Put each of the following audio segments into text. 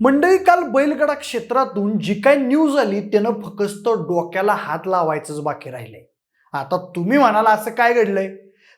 मंडळी काल बैलगडा क्षेत्रातून जी काय न्यूज आली त्यानं फक्त डोक्याला हात लावायचंच बाकी राहिलंय. आता तुम्ही म्हणाला असं काय घडलंय?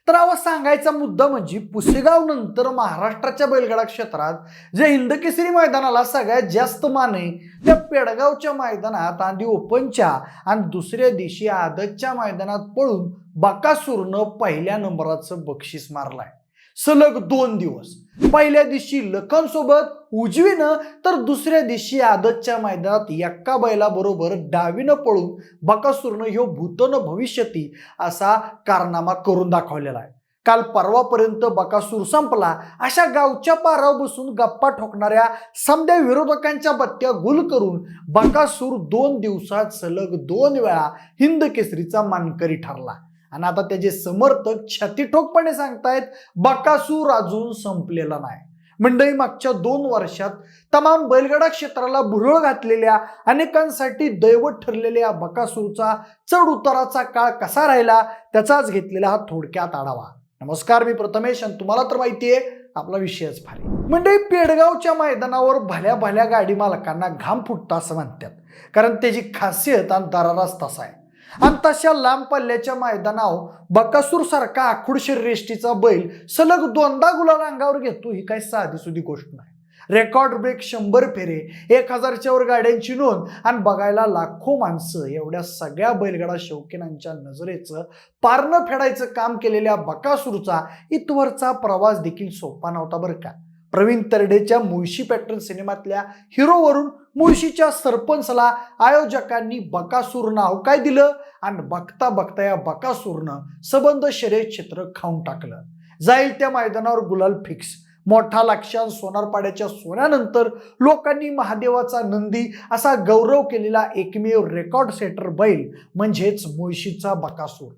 तर अहो सांगायचा मुद्दा म्हणजे पुसेगाव नंतर महाराष्ट्राच्या बैलगडा क्षेत्रात जे हिंदकेसरी मैदानाला सगळ्यात जास्त मान आहे त्या पेडगावच्या मैदानात आधी ओपनच्या आणि दुसऱ्या दिवशी आदतच्या मैदानात पळून बकासूरनं पहिल्या नंबराचं बक्षीस मारलाय. सलग दोन दिवस. पहिल्या दिवशी लखन सोबत उजवीनं तर दुसऱ्या दिवशी आदतच्या मैदानात एक्का बैलाबरोबर डावीनं पळून बकासूरनं ह्यो भूतन भविष्यती असा कारनामा करून दाखवलेला आहे. काल परवापर्यंत बकासूर संपला अशा गावच्या पारावर बसून गप्पा ठोकणाऱ्या समद्या विरोधकांच्या बत्त्या गुल करून बकासूर दोन दिवसात सलग दोन वेळा हिंद केसरीचा मानकरी ठरला. आणि आता त्याचे समर्थक छातीठोकपणे सांगतायत बकासूर अजून संपलेला नाही. मंडळी मागच्या दोन वर्षात तमाम बैलगाडा क्षेत्राला भुरळ घातलेल्या अनेकांसाठी दैवत ठरलेल्या बकासूरचा चढ उताराचा काळ कसा राहिला त्याचाच घेतलेला हा थोडक्यात आढावा. नमस्कार मी प्रथमेश आणि तुम्हाला तर माहिती आहे आपला विषयच भारी मंडळी पेडगावच्या मैदानावर भल्या भल्या गाडी मालकांना घाम फुटता असं म्हणतात. कारण त्याची खासियत आणि दराराच तसा आहे. आणि तशा लांब पल्ल्याच्या मैदानावर बकासूर सारखा आखूड शरीरेष्टीचा बैल सलग दोनदा गुलाल अंगावर घेतो ही काही साधी सुधी गोष्ट नाही. रेकॉर्ड ब्रेक शंभर फेरे एक हजारच्या वर गाड्यांची नोंद आणि बघायला लाखो माणसं एवढ्या सगळ्या बैलगाडा शौकीनांच्या नजरेचं पारणं फेडायचं काम केलेल्या बकासूरचा इतवरचा प्रवास देखील सोपा नव्हता बरं का. प्रवीण तरडेच्या मुळशी पॅटर्न सिनेमातल्या हिरोवरून मुळशीच्या सरपंचला आयोजकांनी बकासूर नाव काय दिलं आणि बघता बघता या बकासूरनं सबंध शर्यत क्षेत्र खाऊन टाकलं. जाईल त्या मैदानावर गुलाल फिक्स. मोठा लक्षात सोनारपाड्याच्या सोन्यानंतर लोकांनी महादेवाचा नंदी असा गौरव केलेला एकमेव रेकॉर्ड सेटर बैल म्हणजेच मुळशीचा बकासूर.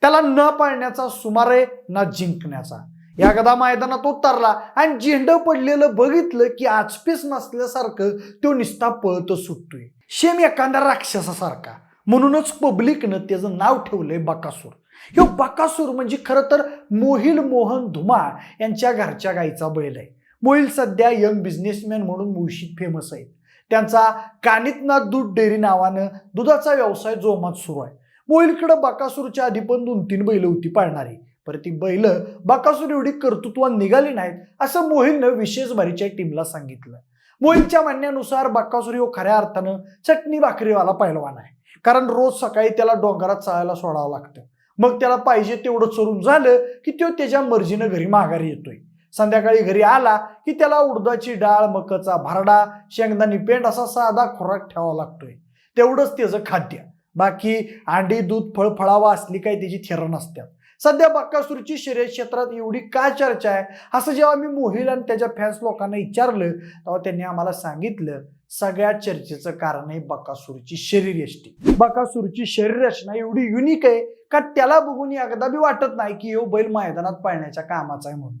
त्याला न पाळण्याचा सुमारे ना जिंकण्याचा. या एकदा मैदानात उतरला आणि झेंड पडलेलं बघितलं की आचपीस नसल्यासारखं तो निस्ता पळत सुटतोय. शेम एखाद्या राक्षसासारखा. म्हणूनच पब्लिकनं त्याचं नाव ठेवलंय बकासूर. ह्यो बकासूर म्हणजे खरं तर मोहिल मोहन धुमा यांच्या घरच्या गाईचा बैल आहे. मोहिल सध्या यंग बिझनेसमॅन म्हणून मुळशीत फेमस आहेत. त्यांचा कानितनाथ दूध डेअरी नावानं दुधाचा व्यवसाय जोमात सुरू आहे. मोहिलकडं बकासूरच्या आधी पण दोन तीन बैल होती पाळणारी. परत ती बैल बकासूर एवढी कर्तृत्वा निघाली नाहीत असं मोहिलनं विशेष भारीच्या टीमला सांगितलं. मोहिलच्या म्हणण्यानुसार बकासूर हो खऱ्या अर्थानं चटणी भाकरीवाला पहिलवान आहे. कारण रोज सकाळी त्याला डोंगरात चालायला सोडावं लागतं. मग त्याला पाहिजे तेवढं चरून झालं की तो त्याच्या मर्जीनं घरी माघारी येतोय. संध्याकाळी घरी आला की त्याला उडदाची डाळ मकाचा भरडा शेंगदाणी पेंट असा साधा खुराक ठेवावा लागतोय. तेवढंच त्याचं खाद्य. बाकी अंडी दूध फळ फळावा असली काही त्याची थेरं नसतात सध्या बक्कासूरची शर्यत क्षेत्रात एवढी काय चर्चा आहे? असं जेव्हा मी मोहिल आणि त्याच्या फॅन्स लोकांना विचारलं तेव्हा त्यांनी आम्हाला सांगितलं सगळ्या चर्चेचं कारण आहे बकासूरची शरीर यष्टी बकासूरची शरीर रचना एवढी युनिक आहे का त्याला बघून एकदा बी वाटत नाही की हो बैल मैदानात पाळण्याच्या कामाचा आहे म्हणून.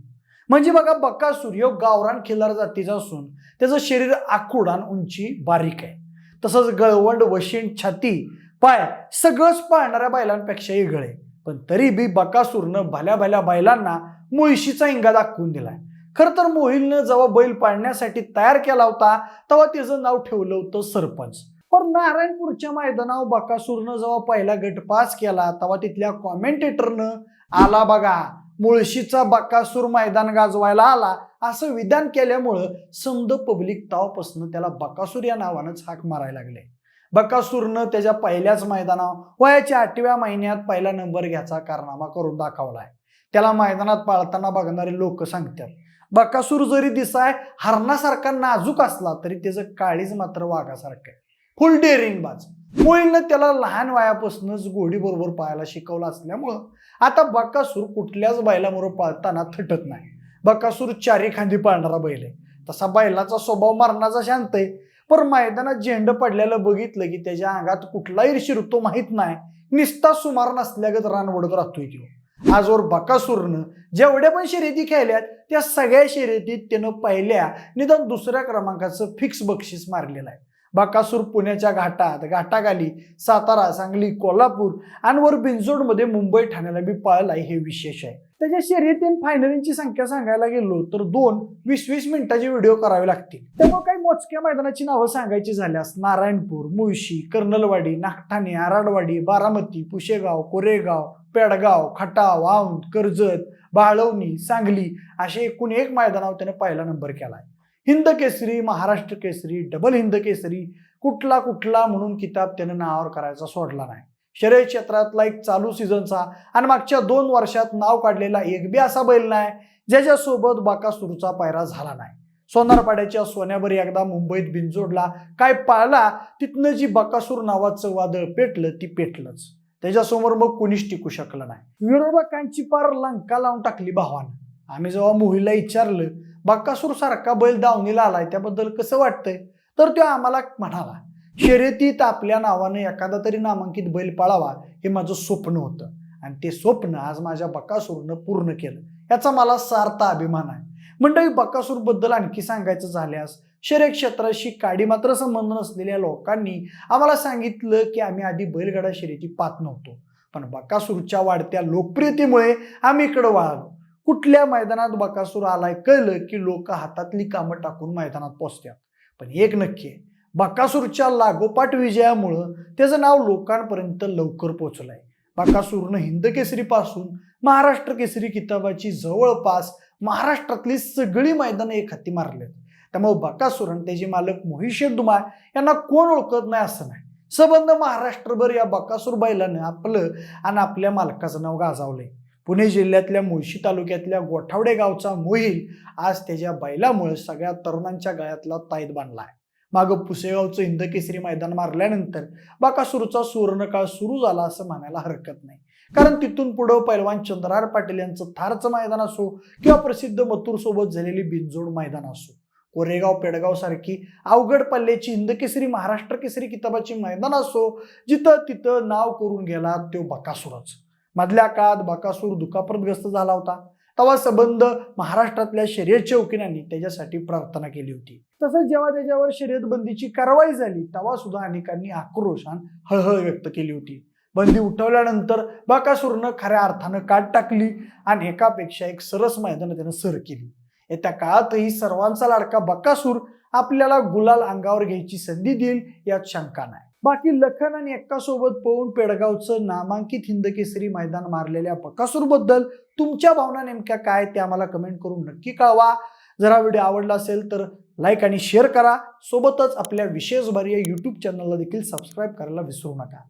म्हणजे बघा बकासूर हो गावरान खिल्लार जातीचा असून त्याचं शरीर आखूड आणि उंची बारीक आहे. तसंच गळवंड वशीण छाती पाय सगळंच पाळणाऱ्या बैलांपेक्षा वेगळं आहे. पण तरी बी बकासूरनं भल्या भल्या बैलांना मुळशीचा इंगा दाखवून दिलाय. खर तर मोहिलनं जेव्हा बैल पाळण्यासाठी तयार केला होता तेव्हा त्याचं नाव ठेवलं होतं सरपंच. पण नारायणपूरच्या मैदानावर बकासूरनं जेव्हा पहिला गट पास केला तेव्हा तिथल्या कॉमेंटेटरनं आला बघा मुळशीचा बकासूर मैदान गाजवायला आला असं विधान केल्यामुळं समद पब्लिक तावापासून त्याला बकासूर या नावानंच हाक मारायला लागले. बकासूरनं त्याच्या पहिल्याच मैदानावर वयाच्या आठव्या महिन्यात पहिला नंबर घ्यायचा कारनामा करून दाखवलाय. त्याला मैदानात पाळताना बघणारे लोक सांगतात बकासूर जरी दिसाय हरणासारखा नाजूक असला तरी त्याचं काळीज मात्र वाघासारखं आहे. फुल डेअरिंग बाज. मोईलनं त्याला लहान वयापासूनच घोडीबरोबर पाहायला शिकवलं असल्यामुळं आता बकासूर कुठल्याच बैलाबरोबर पाळताना थटत नाही. बकासूर चारी खांदी पाळणारा बैल आहे. तसा बैलाचा स्वभाव मरणाचा शांत आहे. पण मैदानात झेंड पडलेलं बघितलं की त्याच्या अंगात कुठलाही शिरतो माहीत नाही. निस्ता सुमार नसल्यागत रान ओढत राहतोय तो. आजवर बकासूरनं जेवढ्या पण शर्यती खेळल्यात त्या सगळ्या शर्यतीत त्यानं पहिल्या निदान दुसऱ्या क्रमांकाचं फिक्स बक्षीस मारलेलं आहे. बकासूर पुण्याच्या घाटात घाटाखाली सातारा सांगली कोल्हापूर आणि वर बिंजोडमध्ये मुंबई ठाण्याला बी पळाला हे विशेष आहे. त्याच्या शर्यतीन फायनलींची संख्या सांगायला गेलो तर दोन वीस वीस मिनिटाचे व्हिडिओ करावे लागतील. त्यामुळे काही मोजक्या मैदानाची नावं सांगायची झाल्यास नारायणपूर मुळशी कर्नलवाडी नागठाणे आराडवाडी बारामती पुशेगाव कोरेगाव पेडगाव खटाव औंध कर्जत बाळवणी सांगली असे एकूण एक मैदानावर त्याने पहिला नंबर केला आहे हिंद केसरी महाराष्ट्र केसरी डबल हिंद केसरी कुठला कुठला म्हणून किताब त्यानं नावावर करायचा सोडला नाही. शर्यत क्षेत्रातला एक चालू सीझनचा आणि मागच्या दोन वर्षात नाव काढलेला एक बी असा बैल नाही ज्याच्यासोबत बाकासूरचा पायरा झाला नाही. सोनारपाड्याच्या सोन्यावर एकदा मुंबईत बिंजोडला काय पाळला तिथनं जी बकासूर नावाचं वादळ पेटलं ती पेटलंच. त्याच्यासमोर मग कुणीच टिकू शकलं नाही. विरोधकांची पार लंका लावून टाकली भावानं. आम्ही जेव्हा मोहिला विचारलं बक्कासूर सारखा बैल दावणीला आलाय त्याबद्दल कसं वाटतंय? तर तो आम्हाला म्हणाला शर्यतीत आपल्या नावाने एखादा तरी नामांकित बैल पाळावा हे माझं स्वप्न होतं. आणि ते स्वप्न आज माझ्या बकासूरनं पूर्ण केलं. याचा मला सार्थ अभिमान आहे. मंडळी बकासूरबद्दल आणखी सांगायचं झाल्यास शर्य क्षेत्राशी काडी मात्र संबंध नसलेल्या लोकांनी आम्हाला सांगितलं की आम्ही आधी बैलगाडा शर्यती पाहत नव्हतो. पण बकासूरच्या वाढत्या लोकप्रियतेमुळे आम्ही इकडं वळालो. कुठल्या मैदानात बकासूर आलाय कळलं की लोक हातातली कामं टाकून मैदानात पोचतात पण एक नक्की आहे बकासूरच्या लागोपाठ विजयामुळं त्याचं नाव लोकांपर्यंत लवकर पोचलंय. बकासूरनं हिंद केसरीपासून महाराष्ट्र केसरी किताबाची जवळपास महाराष्ट्रातली सगळी मैदानं एक हाती मारलेत. त्यामुळे बकासूर आणि त्याचे मालक मोहिशे दुमा यांना कोण ओळखत नाही असं नाही. सबंध महाराष्ट्रभर या बकासूर बैलानं आपलं आणि आपल्या मालकाचं नाव गाजावलंय. पुणे जिल्ह्यातल्या मुळशी तालुक्यातल्या गोठावडे गावचा मोहील आज त्याच्या बैलामुळे सगळ्या तरुणांच्या गळ्यातला ताईत बांधला आहे मागं पुसेगावचं इंदकेसरी मैदान मारल्यानंतर बाकासूरचा सुवर्णकाळ सुरू झाला असं म्हणायला हरकत नाही. कारण तिथून पुढं पैलवान चंद्रहार पाटील यांचं थारचं मैदान असो किंवा प्रसिद्ध मथुरसोबत झालेली बिनजोड मैदान असो. कोरेगाव पेडगाव सारखी अवघड पल्ल्याची इंदकेसरी महाराष्ट्र केसरी किताबाची मैदान असो जिथं तिथं नाव करून गेला तो बकासूरच. मधल्या काळात बकासूर दुखापतग्रस्त झाला होता. तेव्हा संबंध महाराष्ट्रातल्या शर्यत चौकीनांनी त्याच्यासाठी प्रार्थना केली होती. तसंच जेव्हा त्याच्यावर शर्यत बंदीची कारवाई झाली तेव्हा सुद्धा अनेकांनी आक्रोशान हळहळ व्यक्त केली होती. बंदी उठवल्यानंतर बकासूरनं खऱ्या अर्थानं काट टाकली आणि एकापेक्षा एक सरस मैदानं त्यानं सर केली. येत्या काळातही सर्वांचा लाडका बकासूर आपल्याला गुलाल अंगावर घ्यायची संधी देईल यात शंका नाही. बाकी लखन आणि एक्कासोबत पळून पेडगावचं नामांकित हिंदकेसरी मैदान मारलेल्या पकासूरबद्दल तुमच्या भावना नेमक्या काय ते आम्हाला कमेंट करून नक्की कळवा. जर हा व्हिडिओ आवडला असेल तर लाईक आणि शेअर करा. सोबतच आपल्या विशेष भारी या यूट्यूब चॅनलला देखील सबस्क्राईब करायला विसरू नका.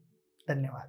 धन्यवाद.